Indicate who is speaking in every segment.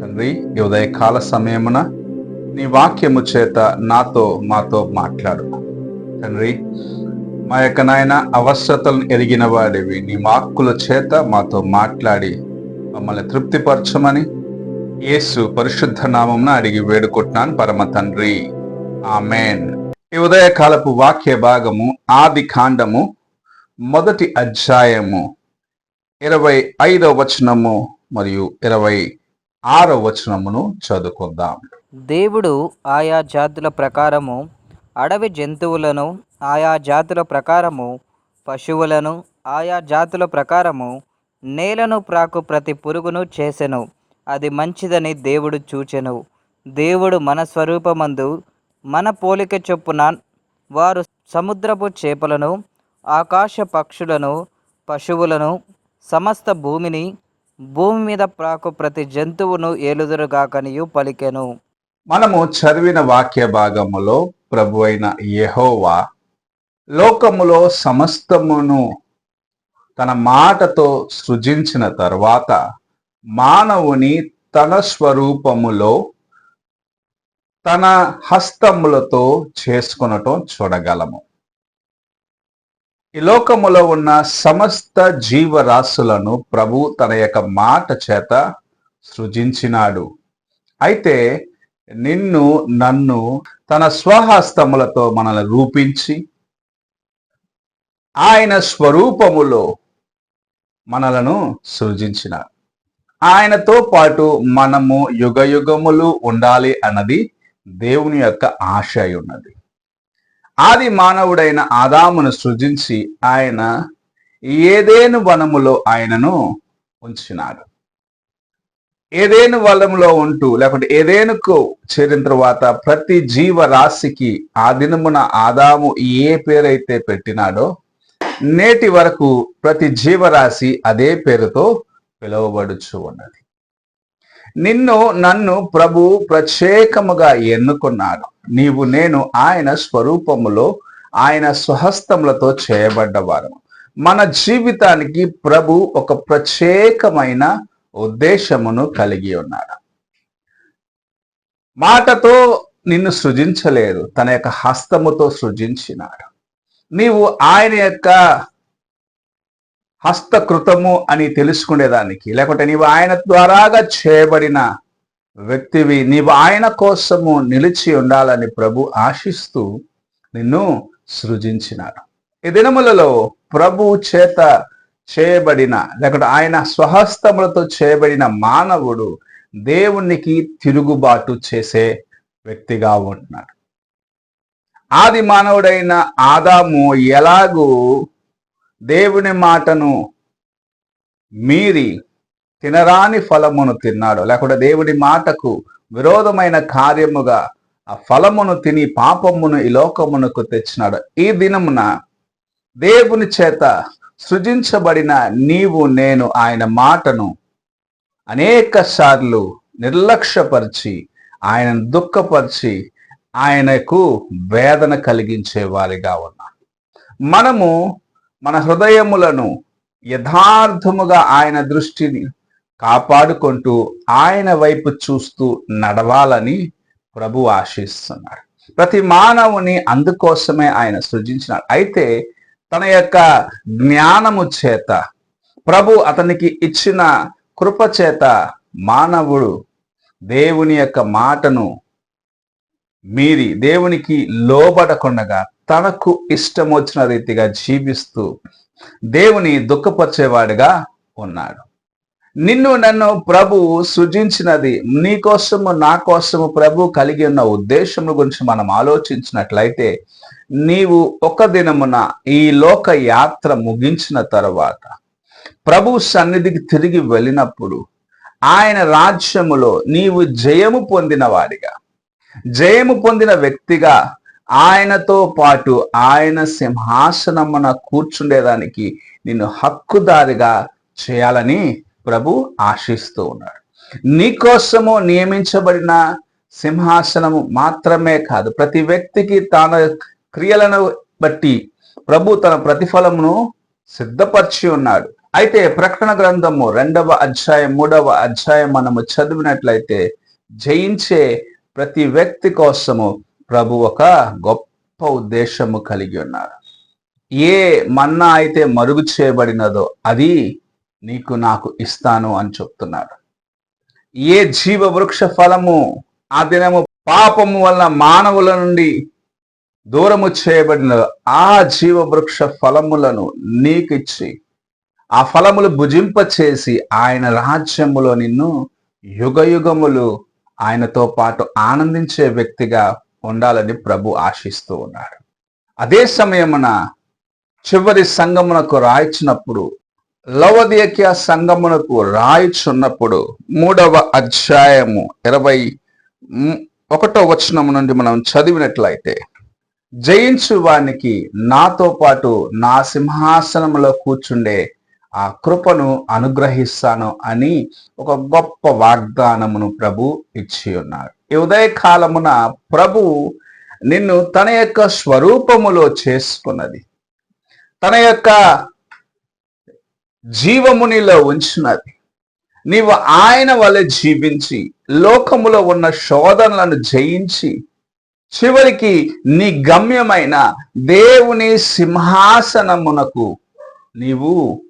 Speaker 1: తండ్రి ఈ ఉదయకాల సమయమున నీ వాక్యము చేత నాతో మాతో మాట్లాడు. తండ్రి మా యొక్క నాయన అవసరతలను ఎరిగిన వాడివి. నీ వాక్కుల చేత మాతో మాట్లాడి మమ్మల్ని తృప్తిపరచమని యేసు పరిశుద్ధ నామంన అడిగి వేడుకుంటున్నాను పరమ తండ్రి. ఆమెన్. ఈ ఉదయకాలపు వాక్య భాగము ఆది కాండము మొదటి అధ్యాయము ఇరవై ఐదవ వచనము మరియు ఇరవై ఆరో వచనమును చదువుకుందాం.
Speaker 2: దేవుడు ఆయా జాతుల ప్రకారము అడవి జంతువులను ఆయా జాతుల ప్రకారము పశువులను ఆయా జాతుల ప్రకారము నేలను ప్రాకు ప్రతి పురుగును చేసెను. అది మంచిదని దేవుడు చూచెను. దేవుడు మన స్వరూపమందు మన పోలిక చొప్పున వారు సముద్రపు చేపలను ఆకాశ పక్షులను పశువులను సమస్త భూమిని భూమి మీద ప్రాకు ప్రతి జంతువును ఏలుదురుగాకనియు పలికెను.
Speaker 1: మనము చదివిన వాక్య భాగములో ప్రభు అయిన యెహోవా లోకములో సమస్తమును తన మాటతో సృజించిన తర్వాత మానవుని తన స్వరూపములో తన హస్తములతో చేసుకొనటం చూడగలము. ఈ లోకములో ఉన్న సమస్త జీవరాశులను ప్రభు తన యొక్క మాట చేత సృజించినాడు. అయితే నిన్ను నన్ను తన స్వహస్తములతో మనల్ని రూపించి ఆయన స్వరూపములో మనలను సృజించినాడు. ఆయనతో పాటు మనము యుగ యుగములు ఉండాలి అన్నది దేవుని యొక్క ఆశ ఉన్నది. ఆది మానవుడైన ఆదామును సృజించి ఆయన ఏదేను వనములో ఆయనను ఉంచినాడు. ఏదేను వనంలో ఉంటూ లేకుంటే ఏదేనుకు చేరిన తర్వాత ప్రతి జీవ రాశికి ఆ దినమున ఆదాము ఏ పేరైతే పెట్టినాడో నేటి వరకు ప్రతి జీవరాశి అదే పేరుతో పిలువబడుచు ఉన్నది. నిన్ను నన్ను ప్రభు ప్రత్యేకముగా ఎన్నుకున్నాడు. నీవు నేను ఆయన స్వరూపములో ఆయన స్వహస్తములతో చేయబడ్డవారు. మన జీవితానికి ప్రభు ఒక ప్రత్యేకమైన ఉద్దేశమును కలిగి ఉన్నాడు. మాటతో నిన్ను సృజించలేదు తన యొక్క హస్తముతో సృజించినాడు. నీవు ఆయన యొక్క హస్తకృతము అని తెలుసుకునేదానికి. లేకుంటే నీవు ఆయన ద్వారాగా చేయబడిన వ్యక్తివి నీవు ఆయన కోసము నిలిచి ఉండాలని ప్రభు ఆశిస్తూ నిన్ను సృజించినాడు. ఈ దినములలో ప్రభు చేత చేయబడిన లేకుంటే ఆయన స్వహస్తములతో చేయబడిన మానవుడు దేవునికి తిరుగుబాటు చేసే వ్యక్తిగా ఉంటున్నాడు. ఆది మానవుడైన ఆదాము ఎలాగూ దేవుని మాటను మీరి తినరాని ఫలమును తిన్నాడు. లేకుంటే దేవుని మాటకు విరోధమైన కార్యముగా ఆ ఫలమును తిని పాపమును ఈ లోకమునకు తెచ్చినాడు. ఈ దినమున దేవుని చేత సృజించబడిన నీవు నేను ఆయన మాటను అనేక సార్లు నిర్లక్ష్యపరిచి ఆయనను దుఃఖపరిచి ఆయనకు వేదన కలిగించే వారిగా ఉన్నాం మనము మన హృదయములను యథార్థముగా ఆయన దృష్టిని కాపాడుకుంటూ ఆయన వైపు చూస్తూ నడవాలని ప్రభు ఆశిస్తున్నారు. ప్రతి మానవుని అందుకోసమే ఆయన సృజించినాడు. అయితే తన యొక్క జ్ఞానము చేత ప్రభు అతనికి ఇచ్చిన కృప చేత మానవుడు దేవుని యొక్క మాటను మీరి దేవునికి లోబడకుండగా తనకు ఇష్టం వచ్చిన రీతిగా జీవిస్తూ దేవుని దుఃఖపరిచేవాడిగా ఉన్నాడు. నిన్ను నన్ను ప్రభు సృజించినది నీ కోసము నా కోసము ప్రభు కలిగి ఉన్న ఉద్దేశం గురించి మనం ఆలోచించినట్లయితే నీవు ఒక దినమున ఈ లోక యాత్ర ముగించిన తర్వాత ప్రభు సన్నిధికి తిరిగి వెళ్ళినప్పుడు ఆయన రాజ్యములో నీవు జయము పొందిన వాడిగా జయము పొందిన వ్యక్తిగా ఆయనతో పాటు ఆయన సింహాసనమున కూర్చుండేదానికి నిన్ను హక్కుదారిగా చేయాలని ప్రభు ఆశిస్తూ ఉన్నాడు. నీకోసము నియమించబడిన సింహాసనము మాత్రమే కాదు ప్రతి వ్యక్తికి తన క్రియలను బట్టి ప్రభు తన ప్రతిఫలమును సిద్ధపరిచి ఉన్నాడు. అయితే ప్రకటన గ్రంథము రెండవ అధ్యాయం మూడవ అధ్యాయం మనము చదివినట్లయితే జయించే ప్రతి వ్యక్తి కోసము ప్రభు ఒక గొప్ప ఉద్దేశము కలిగి ఉన్నారు. ఏ మన్నా అయితే మరుగు చేయబడినదో అది నీకు నాకు ఇస్తాను అని చెప్తున్నాడు. ఏ జీవ వృక్ష ఫలము ఆ దినము పాపము వల్ల మానవుల నుండి దూరము చేయబడినదో ఆ జీవ వృక్ష ఫలములను నీకిచ్చి ఆ ఫలములు భుజింప చేసి ఆయన రాజ్యములో నిన్ను యుగ యుగములు ఆయనతో పాటు ఆనందించే వ్యక్తిగా ఉండాలని ప్రభు ఆశిస్తూ ఉన్నాడు అదే సమయమున చివరి సంగమునకు రాయించినప్పుడు లవదేక్య సంగమునకు రాయిచున్నప్పుడు మూడవ అధ్యాయము ఇరవై ఒకటో వచనము నుండి మనం చదివినట్లయితే జయించు వానికి నాతో పాటు నా సింహాసనంలో కూర్చుండే ఆ కృపను అనుగ్రహిస్తాను అని ఒక గొప్ప వాగ్దానమును ప్రభు ఇచ్చి ఉన్నాడు ఈ ఉదయకాలమున ప్రభు నిన్ను తన యొక్క స్వరూపములో చేసుకున్నది. తన యొక్క జీవమునిలో ఉంచినది. నీవు ఆయన వలె జీవించి లోకములో ఉన్న శోధనలను జయించి చివరికి నీ గమ్యమైన దేవుని సింహాసనమునకు నీవు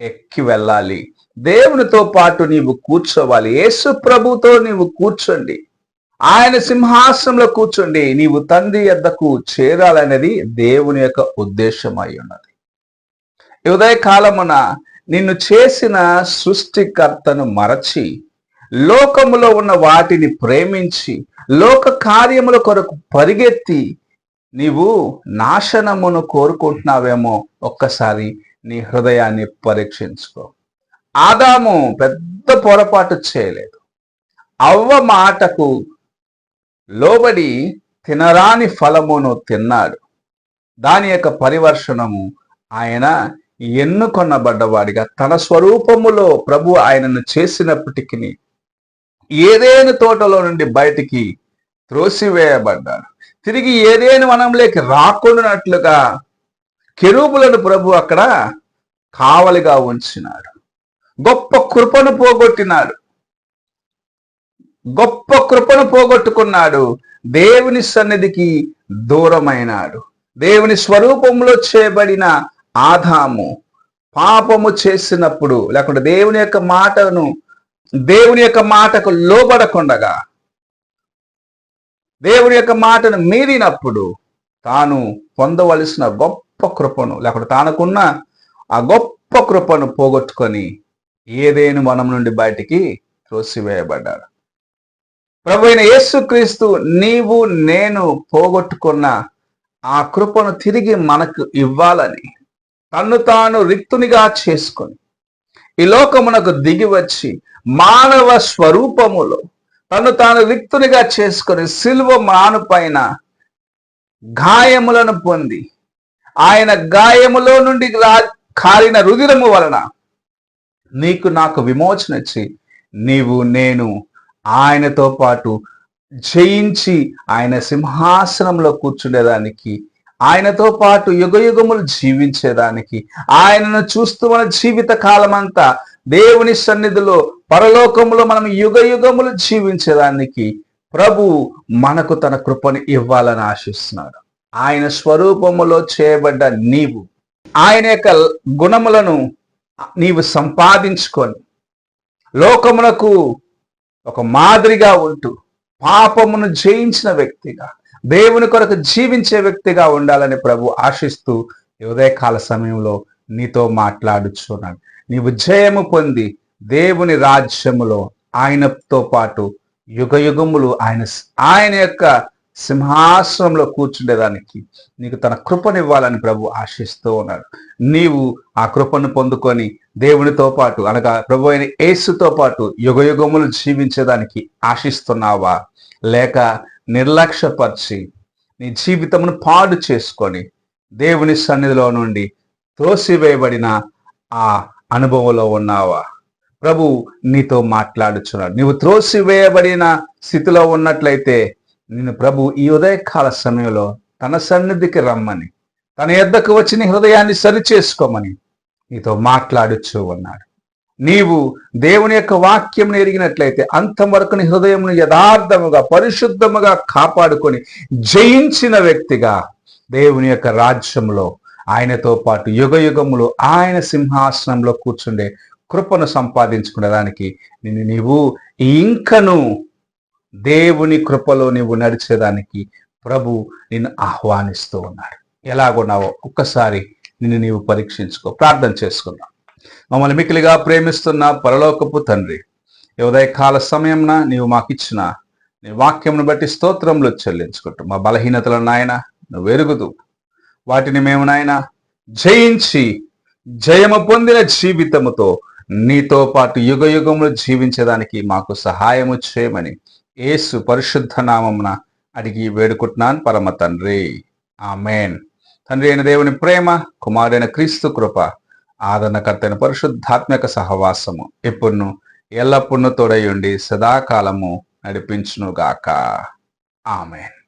Speaker 1: ఎక్కి వెళ్ళాలి. దేవునితో పాటు నీవు కూర్చోవాలి. యేసు ప్రభుతో నీవు కూర్చోండి. ఆయన సింహాసనంలో కూర్చుండి. నీవు తండ్రి ఎద్దకు చేరాలనేది దేవుని యొక్క ఉద్దేశం అయి ఉన్నది. ఉదయ ఉదయకాలమున నిన్ను చేసిన సృష్టికర్తను మరచి లోకములో ఉన్న వాటిని ప్రేమించి లోక కార్యముల కొరకు పరిగెత్తి నీవు నాశనమును కోరుకుంటున్నావేమో ఒక్కసారి నీ హృదయాన్ని పరీక్షించుకో. ఆదాము పెద్ద పొరపాటు చేయలేదు. అవ్వ మాటకు లోబడి తినరాని ఫలమును తిన్నాడు. దాని యొక్క పరివర్షణము ఆయన ఎన్నుకొనబడ్డవాడిగా తన స్వరూపములో ప్రభు ఆయనను చేసినప్పటికీ ఏదేని తోటలో నుండి బయటికి త్రోసివేయబడ్డాడు. తిరిగి ఏదేని వనంలోకి రాకుండానట్లుగా కెరూపులను ప్రభు అక్కడ కావలిగా ఉంచినాడు. గొప్ప కృపను పోగొట్టినాడు. గొప్ప కృపను పోగొట్టుకున్నాడు. దేవుని సన్నిధికి దూరమైనాడు. దేవుని స్వరూపంలో చేయబడిన ఆదాము పాపము చేసినప్పుడు లేకుంటే దేవుని యొక్క మాటను దేవుని యొక్క మాటకు లోబడకుండగా దేవుని యొక్క మాటను మీరినప్పుడు తాను పొందవలసిన గొప్ప కృపను లేకుంటే తానుకున్న ఆ గొప్ప కృపను పోగొట్టుకొని ఏదేను మనం నుండి బయటికి త్రోసివేయబడ్డాడు. ప్రభు అయిన యేసుక్రీస్తు నీవు నేను పోగొట్టుకున్న ఆ కృపను తిరిగి మనకు ఇవ్వాలని తన్ను తాను రిక్తునిగా చేసుకొని ఈ లోకమునకు దిగి వచ్చి మానవ స్వరూపములో తను తాను రిక్తునిగా చేసుకొని సిల్వ మాను పైన గాయములను పొంది ఆయన గాయములో నుండి కారిన రుదిరము వలన నీకు నాకు విమోచన ఇచ్చి నీవు నేను ఆయనతో పాటు జయించి ఆయన సింహాసనంలో కూర్చుండేదానికి ఆయనతో పాటు యుగ యుగములు జీవించేదానికి ఆయనను చూస్తూ మన జీవిత కాలమంతా దేవుని సన్నిధిలో పరలోకములో మనం యుగ యుగములు జీవించేదానికి ప్రభు మనకు తన కృపను ఇవ్వాలని ఆశిస్తున్నాడు. ఆయన స్వరూపములో చేయబడ్డ నీవు ఆయన యొక్క గుణములను నీవు సంపాదించుకొని లోకమునకు ఒక మాదిరిగా ఉంటూ పాపమును జయించిన వ్యక్తిగా దేవుని కొరకు జీవించే వ్యక్తిగా ఉండాలని ప్రభు ఆశిస్తూ ఈ ఉదయకాల సమయంలో నీతో మాట్లాడుచున్నాడు. నీవు జయము పొంది దేవుని రాజ్యములో ఆయనతో పాటు యుగ యుగములు ఆయన ఆయన యొక్క సింహాసనంలో కూర్చుండేదానికి నీకు తన కృపనివ్వాలని ప్రభు ఆశిస్తూ ఉన్నాడు. నీవు ఆ కృపను పొందుకొని దేవునితో పాటు అనగా ప్రభు అయిన యేసుతో పాటు యుగయుగములు జీవించేదానికి ఆశిస్తున్నావా? లేక నిర్లక్ష్యపరిచి నీ జీవితమును పాడు చేసుకొని దేవుని సన్నిధిలో నుండి త్రోసివేయబడిన ఆ అనుభవంలో ఉన్నావా? ప్రభు నీతో మాట్లాడుచున్నాడు. నీవు త్రోసివేయబడిన స్థితిలో ఉన్నట్లయితే నిన్ను ప్రభు ఈ ఉదయకాల సమయంలో తన సన్నిధికి రమ్మని తన ఎద్దకు వచ్చిన హృదయాన్ని హృదయాన్ని సరిచేసుకోమని నీతో మాట్లాడుచు ఉన్నాడు. నీవు దేవుని యొక్క వాక్యం ఎరిగినట్లయితే అంతం వరకు నీ హృదయంను యథార్థముగా పరిశుద్ధముగా కాపాడుకొని జయించిన వ్యక్తిగా దేవుని యొక్క రాజ్యంలో ఆయనతో పాటు యుగ యుగములు ఆయన సింహాసనంలో కూర్చుండే కృపను సంపాదించుకునేదానికి నిన్ను నీవు ఇంకను దేవుని కృపలో నువ్వు నడిచేదానికి ప్రభు నిన్ను ఆహ్వానిస్తూ ఉన్నాడు ఎలాగున్నావో ఒక్కసారి నిన్ను నీవు పరీక్షించుకో. ప్రార్థన చేసుకుందాం. మమ్మల్ని మికిలిగా ప్రేమిస్తున్న పరలోకపు తండ్రి ఈ ఉదయకాల సమయంన నీవు మాకు ఇచ్చిన నీ వాక్యంను బట్టి స్తోత్రంలో చెల్లించుకుంటూ మా బలహీనతలను నాయన నువ్వు ఎరుగుదు. వాటిని మేము నాయన జయించి జయము పొందిన జీవితముతో నీతో పాటు యుగ యుగములు జీవించడానికి మాకు సహాయము చేయమని ఏసు పరిశుద్ధ నామమున అడిగి వేడుకుంటున్నాను పరమ తండ్రి. ఆమెన్. తండ్రి అయిన దేవుని ప్రేమ కుమారుడైన క్రీస్తు కృప ఆదరణకర్తైన పరిశుద్ధాత్మక సహవాసము ఎప్పుడును ఎల్లప్పుడూ తోడయుండి సదాకాలము నడిపించునుగాక. ఆమెన్.